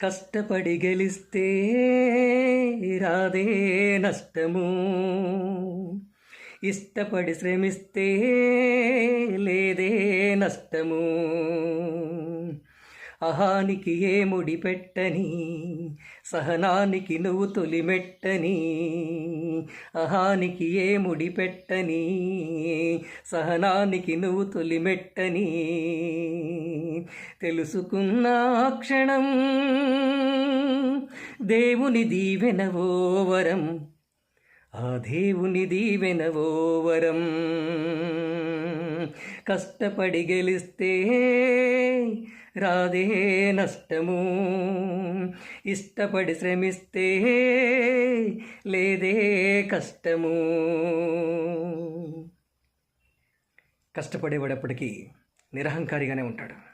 కష్టపడి గెలిస్తే రాదే నష్టము. ఇష్టపడి శ్రమిస్తే లేదే నష్టము. అహానికి ఏ ముడి పెట్టని సహనానికి నువ్వు తొలిమెట్టని అహానికి ఏ ముడి పెట్టని సహనానికి నువ్వు తొలిమెట్టని తెలుసుకున్న క్షణం. దేవుని దీవెనవో వరం. ఆ దేవుని దీవెనవో వరం. కష్టపడి గెలిస్తే రాదే నష్టము. ఇష్టపడి శ్రమిస్తే లేదే కష్టము. కష్టపడేవాడప్పటికీ నిరహంకారిగానే ఉంటాడు.